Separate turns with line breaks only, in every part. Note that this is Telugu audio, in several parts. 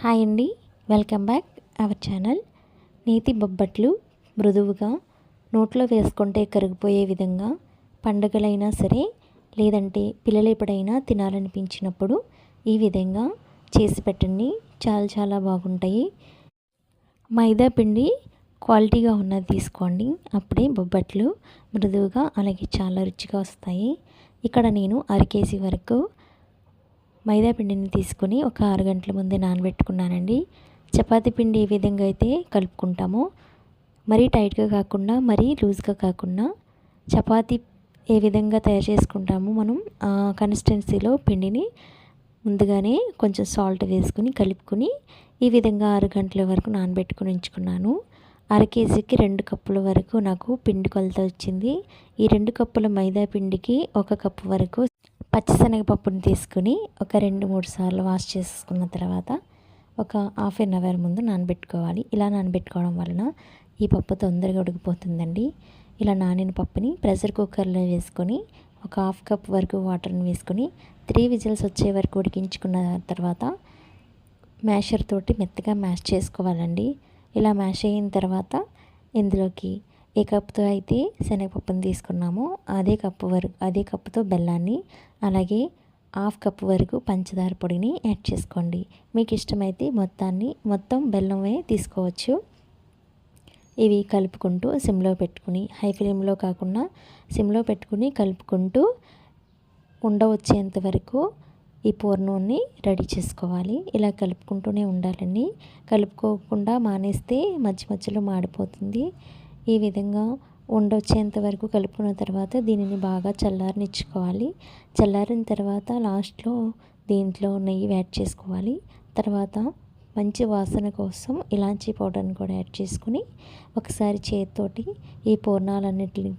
హాయ్ అండి. Welcome back our channel. నేతి బొబ్బట్లు మృదువుగా నోట్లో వేసుకుంటే కరిగిపోయే విధంగా పండుగలైనా సరే లేదంటే పిల్లలు ఎప్పుడైనా తినాలనిపించినప్పుడు ఈ విధంగా చేసి పెట్టండి. చాలా చాలా బాగుంటాయి. మైదా పిండి క్వాలిటీగా ఉన్నది తీసుకోండి. అప్పుడే బొబ్బట్లు మృదువుగా అలాగే చాలా రుచిగా వస్తాయి. ఇక్కడ నేను అర కేజీ వరకు మైదా పిండిని తీసుకొని ఒక ఆరు గంటల ముందే నానబెట్టుకున్నానండి. చపాతీ పిండి ఏ విధంగా అయితే కలుపుకుంటామో మరీ టైట్గా కాకుండా మరీ లూజ్గా కాకుండా చపాతీ ఏ విధంగా తయారు చేసుకుంటామో మనం కన్సిస్టెన్సీలో పిండిని ముందుగానే కొంచెం సాల్ట్ వేసుకుని కలుపుకొని ఈ విధంగా ఆరు గంటల వరకు నానబెట్టుకుని ఉంచుకున్నాను. అర కేజీకి రెండు కప్పుల వరకు నాకు పిండి కొలత వచ్చింది. ఈ రెండు కప్పుల మైదా పిండికి ఒక కప్పు వరకు పచ్చిశనగపప్పుని తీసుకుని ఒక రెండు మూడు సార్లు వాష్ చేసుకున్న తర్వాత ఒక హాఫ్ అన్ అవర్ ముందు నానబెట్టుకోవాలి. ఇలా నానబెట్టుకోవడం వలన ఈ పప్పు తొందరగా ఉడికిపోతుందండి. ఇలా నానిన పప్పుని ప్రెషర్ కుక్కర్లో వేసుకొని ఒక హాఫ్ కప్ వరకు వాటర్ని వేసుకొని త్రీ విజిల్స్ వచ్చే వరకు ఉడికించుకున్న తర్వాత మ్యాషర్ తోటి మెత్తగా మ్యాష్ చేసుకోవాలండి. ఇలా మ్యాష్ అయిన తర్వాత ఇందులోకి ఏ కప్పుతో అయితే శనగపప్పును తీసుకున్నామో. అదే కప్పు వరకు అదే కప్పుతో బెల్లాన్ని అలాగే హాఫ్ కప్పు వరకు పంచదార పొడిని యాడ్ చేసుకోండి. మీకు ఇష్టమైతే మొత్తాన్ని మొత్తం బెల్లమే తీసుకోవచ్చు. ఇవి కలుపుకుంటూ సిమ్లో పెట్టుకుని హై ఫ్లేమ్లో కాకుండా సిమ్లో పెట్టుకుని కలుపుకుంటూ ఉండ వచ్చేంత వరకు ఈ పూర్ణాన్ని రెడీ చేసుకోవాలి. ఇలా కలుపుకుంటూనే ఉండాలండి. కలుపుకోకుండా మానేస్తే మధ్య మధ్యలో మాడిపోతుంది. ఈ విధంగా ఉండొచ్చేంత వరకు కలుపుకున్న తర్వాత దీనిని బాగా చల్లారనిచ్చుకోవాలి. చల్లారిన తర్వాత లాస్ట్లో దీంట్లో నెయ్యి యాడ్ చేసుకోవాలి. తర్వాత మంచి వాసన కోసం ఇలాంచి పౌడర్ని కూడా యాడ్ చేసుకుని ఒకసారి చేతితోటి ఈ పూర్ణాలన్నిటిని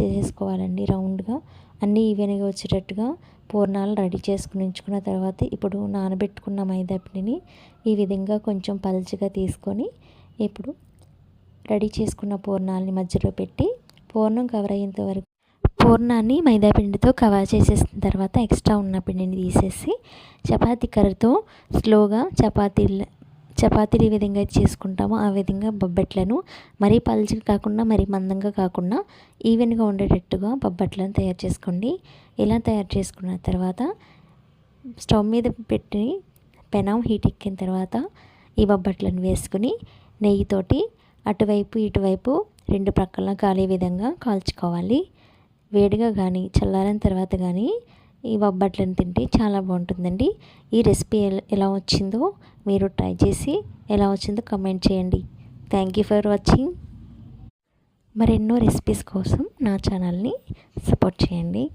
చేసుకోవాలండి రౌండ్గా. అన్నీ ఈవెన్గా వచ్చేటట్టుగా పూర్ణాలు రెడీ చేసుకుని ఉంచుకున్న తర్వాత ఇప్పుడు నానబెట్టుకున్న మైదా పిండిని ఈ విధంగా కొంచెం పల్చగా తీసుకొని ఇప్పుడు రెడీ చేసుకున్న పూర్ణాలని మధ్యలో పెట్టి పూర్ణం కవర్ అయ్యేంత వరకు పూర్ణాన్ని మైదాపిండితో కవర్ చేసేసిన తర్వాత ఎక్స్ట్రా ఉన్న పిండిని తీసేసి చపాతీ కర్రతో స్లోగా చపాతీలు చపాతీలు ఏ విధంగా చేసుకుంటామో ఆ విధంగా బొబ్బట్లను మరీ పలుచగా కాకుండా మరీ మందంగా కాకుండా ఈవెన్గా ఉండేటట్టుగా బొబ్బట్లను తయారు చేసుకోండి. ఇలా తయారు చేసుకున్న తర్వాత స్టవ్ మీద పెట్టి పెనం హీట్ ఎక్కిన తర్వాత ఈ బొబ్బట్లను వేసుకుని నెయ్యితోటి అటువైపు ఇటువైపు రెండు ప్రక్కల కాలే విధంగా కాల్చుకోవాలి. వేడిగా కానీ చల్లారిన తర్వాత కానీ ఈ బొబ్బట్లను తింటే చాలా బాగుంటుందండి. ఈ రెసిపీ ఎలా వచ్చిందో మీరు ట్రై చేసి ఎలా వచ్చిందో కమెంట్ చేయండి. Thank you for watching. మరెన్నో రెసిపీస్ కోసం నా ఛానల్ని సపోర్ట్ చేయండి.